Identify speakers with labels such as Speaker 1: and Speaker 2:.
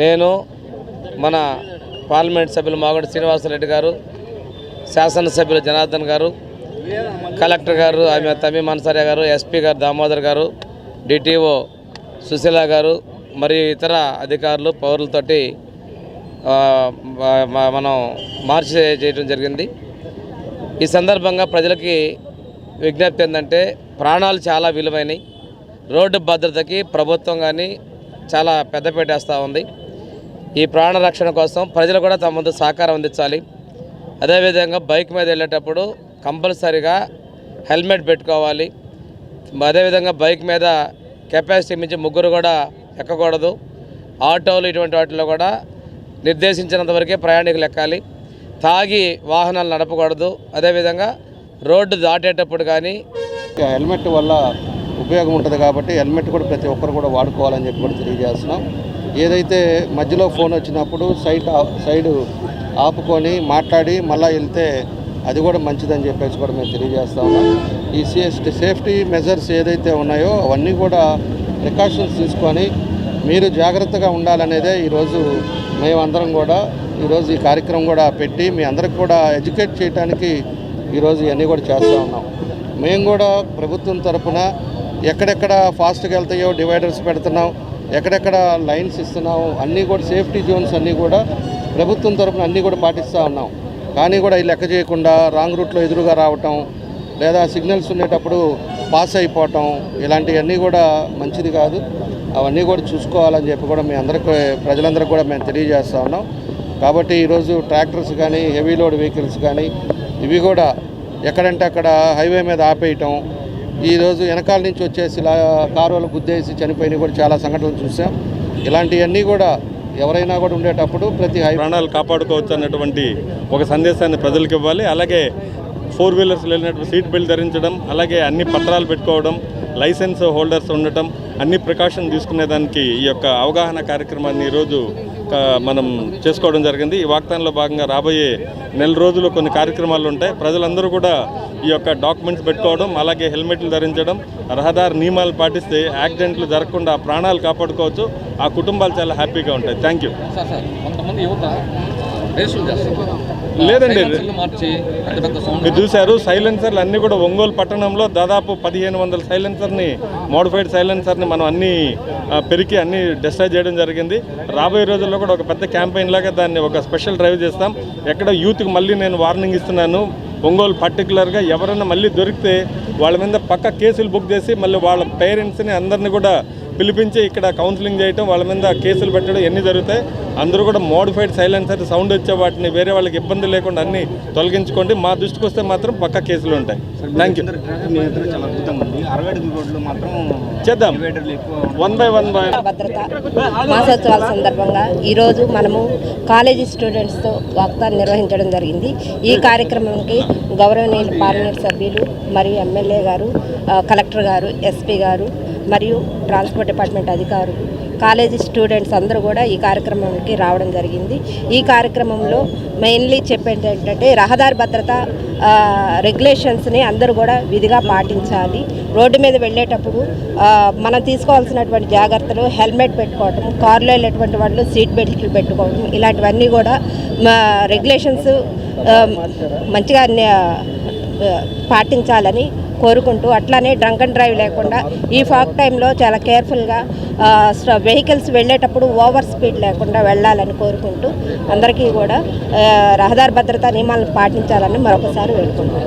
Speaker 1: నేను మన పార్లమెంట్ సభ్యులు మాగడి శ్రీనివాసరెడ్డి గారు శాసనసభ్యులు జనార్దన్ గారు కలెక్టర్ గారు ఆమె తమి మన్సార్య గారు ఎస్పీ గారు దామోదర్ గారు డిటిఓ సుశీల గారు మరియు ఇతర అధికారులు పౌరులతోటి మనం మార్చి చేయడం జరిగింది. ఈ సందర్భంగా ప్రజలకి విజ్ఞప్తి ఏంటంటే ప్రాణాలు చాలా విలువైనవి రోడ్డు భద్రతకి ప్రభుత్వం కానీ చాలా పెద్దపీట వేస్తూ ఉంది. ఈ ప్రాణ రక్షణ కోసం ప్రజలు కూడా తమ ముందు సహకారం అందించాలి. అదేవిధంగా బైక్ మీద వెళ్ళేటప్పుడు కంపల్సరిగా హెల్మెట్ పెట్టుకోవాలి. అదేవిధంగా బైక్ మీద కెపాసిటీ మించి ముగ్గురు కూడా ఎక్కకూడదు. ఆటోలు ఇటువంటి వాటిలో కూడా నిర్దేశించినంత వరకే ప్రయాణికులు ఎక్కాలి. తాగి వాహనాలు నడపకూడదు. అదేవిధంగా రోడ్డు దాటేటప్పుడు కానీ
Speaker 2: హెల్మెట్ వల్ల ఉపయోగం ఉంటుంది కాబట్టి హెల్మెట్ కూడా ప్రతి ఒక్కరు కూడా వాడుకోవాలని చెప్పి కూడా తెలియజేస్తున్నాం. ఏదైతే మధ్యలో ఫోన్ వచ్చినప్పుడు సైడ్ సైడ్ ఆపుకొని మాట్లాడి మళ్ళీ వెళ్తే అది కూడా మంచిదని చెప్పేసి కూడా మేము తెలియజేస్తా ఉన్నాం. ఈ సేఫ్టీ సేఫ్టీ మెజర్స్ ఏదైతే ఉన్నాయో అవన్నీ కూడా ప్రికాషన్స్ తీసుకొని మీరు జాగ్రత్తగా ఉండాలనేదే ఈరోజు మేమందరం కూడా ఈరోజు ఈ కార్యక్రమం కూడా పెట్టి మీ అందరికి కూడా ఎడ్యుకేట్ చేయడానికి ఈరోజు ఇవన్నీ కూడా చేస్తూ ఉన్నాం. మేము కూడా ప్రభుత్వం తరపున ఎక్కడెక్కడ ఫాస్ట్గా వెళ్తాయో డివైడర్స్ పెడుతున్నాం ఎక్కడెక్కడ లైన్స్ ఇస్తున్నాము అన్నీ కూడా సేఫ్టీ జోన్స్ అన్నీ కూడా ప్రభుత్వం తరఫున అన్నీ కూడా పాటిస్తూ ఉన్నాం. కానీ కూడా ఈ లెక్క చేయకుండా రాంగ్ రూట్లో ఎదురుగా రావటం లేదా సిగ్నల్స్ ఉండేటప్పుడు పాస్ అయిపోవటం ఇలాంటివన్నీ కూడా మంచిది కాదు. అవన్నీ కూడా చూసుకోవాలని చెప్పి కూడా మీ అందరికీ ప్రజలందరికీ కూడా మేము తెలియజేస్తూ ఉన్నాం. కాబట్టి ఈరోజు ట్రాక్టర్స్ కానీ హెవీ లోడ్ వెహికల్స్ కానీ ఇవి కూడా ఎక్కడంటే అక్కడ హైవే మీద ఆపేయటం. ఈరోజు వెనకాల నుంచి వచ్చేసి ఇలా కారులు గుద్దేసి చనిపోయినవి కూడా చాలా సంఘటనలు చూసాం. ఇలాంటివన్నీ కూడా ఎవరైనా కూడా ఉండేటప్పుడు ప్రతి హై
Speaker 3: ప్రాణాలు కాపాడుకోవచ్చు అన్నటువంటి ఒక సందేశాన్ని ప్రజలకు ఇవ్వాలి. అలాగే ఫోర్ వీలర్స్ వెళ్ళినప్పుడు సీట్ బెల్ట్ ధరించడం అలాగే అన్ని పత్రాలు పెట్టుకోవడం లైసెన్స్ హోల్డర్స్ ఉండటం అన్ని ప్రికాషన్ తీసుకునేదానికి ఈ యొక్క అవగాహన కార్యక్రమాన్ని ఈరోజు మనం చేసుకోవడం జరిగింది. ఈ వాగ్దానంలో భాగంగా రాబోయే నెల రోజులు కొన్ని కార్యక్రమాలు ఉంటాయి. ప్రజలందరూ కూడా ఈ యొక్క డాక్యుమెంట్స్ పెట్టుకోవడం అలాగే హెల్మెట్లు ధరించడం రహదారి నియమాలు పాటిస్తే యాక్సిడెంట్లు జరగకుండా ప్రాణాలు కాపాడుకోవచ్చు. ఆ కుటుంబాలు చాలా హ్యాపీగా ఉంటాయి. Thank you. లేదండి. మీరు చూశారు సైలెన్సర్లు అన్నీ కూడా ఒంగోలు పట్టణంలో దాదాపు పదిహేను వందల సైలెన్సర్ని మోడిఫైడ్ సైలెన్సర్ని మనం అన్ని పెరికి అన్ని డిస్ట్రాయ్ చేయడం జరిగింది. రాబోయే రోజుల్లో కూడా ఒక పెద్ద క్యాంపెయిన్ లాగా దాన్ని ఒక స్పెషల్ డ్రైవ్ చేస్తాం. ఎక్కడ యూత్కి మళ్ళీ నేను వార్నింగ్ ఇస్తున్నాను. ఒంగోలు పర్టికులర్గా ఎవరైనా మళ్ళీ దొరికితే వాళ్ళ మీద పక్క కేసులు బుక్ చేసి మళ్ళీ వాళ్ళ పేరెంట్స్ని అందరినీ కూడా పిలిపించి ఇక్కడ కౌన్సిలింగ్ చేయటం వాళ్ళ మీద కేసులు పెట్టడం ఎన్ని జరుగుతాయి. అందరూ కూడా మోడిఫైడ్ సైలెన్సర్ సౌండ్ వచ్చే వాటిని వేరే వాళ్ళకి ఇబ్బంది లేకుండా అన్ని తొలగించుకోండి. మా దృష్టికి వస్తే మాత్రం పక్క కేసులు ఉంటాయి. థ్యాంక్ యూ చేద్దాం. వన్ బై వన్ బై
Speaker 4: భద్రత మాసోత్సవాల సందర్భంగా ఈరోజు మనము కాలేజీ స్టూడెంట్స్తో వాగ్దానం నిర్వహించడం జరిగింది. ఈ కార్యక్రమానికి గౌరవనీయులు పార్లమెంట్ సభ్యులు మరియు ఎమ్మెల్యే గారు కలెక్టర్ గారు ఎస్పీ గారు మరియు ట్రాన్స్పోర్ట్ డిపార్ట్మెంట్ అధికారులు కాలేజీ స్టూడెంట్స్ అందరూ కూడా ఈ కార్యక్రమానికి రావడం జరిగింది. ఈ కార్యక్రమంలో మెయిన్లీ చెప్పేది ఏంటంటే రహదారి భద్రత రెగ్యులేషన్స్ని అందరూ కూడా విధిగా పాటించాలి. రోడ్డు మీద వెళ్ళేటప్పుడు మనం తీసుకోవాల్సినటువంటి జాగ్రత్తలు హెల్మెట్ పెట్టుకోవటం కారులో వెళ్ళేటువంటి వాళ్ళు సీట్ బెల్ట్లు పెట్టుకోవడం ఇలాంటివన్నీ కూడా మా రెగ్యులేషన్స్ మంచిగా పాటించాలని కోరుకుంటూ అట్లానే డ్రంక్ అండ్ డ్రైవ్ లేకుండా ఈ ఫాక్ టైంలో చాలా కేర్ఫుల్గా వెహికల్స్ వెళ్ళేటప్పుడు ఓవర్ స్పీడ్ లేకుండా వెళ్ళాలని కోరుకుంటూ అందరికీ కూడా రహదారి భద్రతా నియమాలను పాటించాలని మరొకసారి వేడుకుంటున్నాను.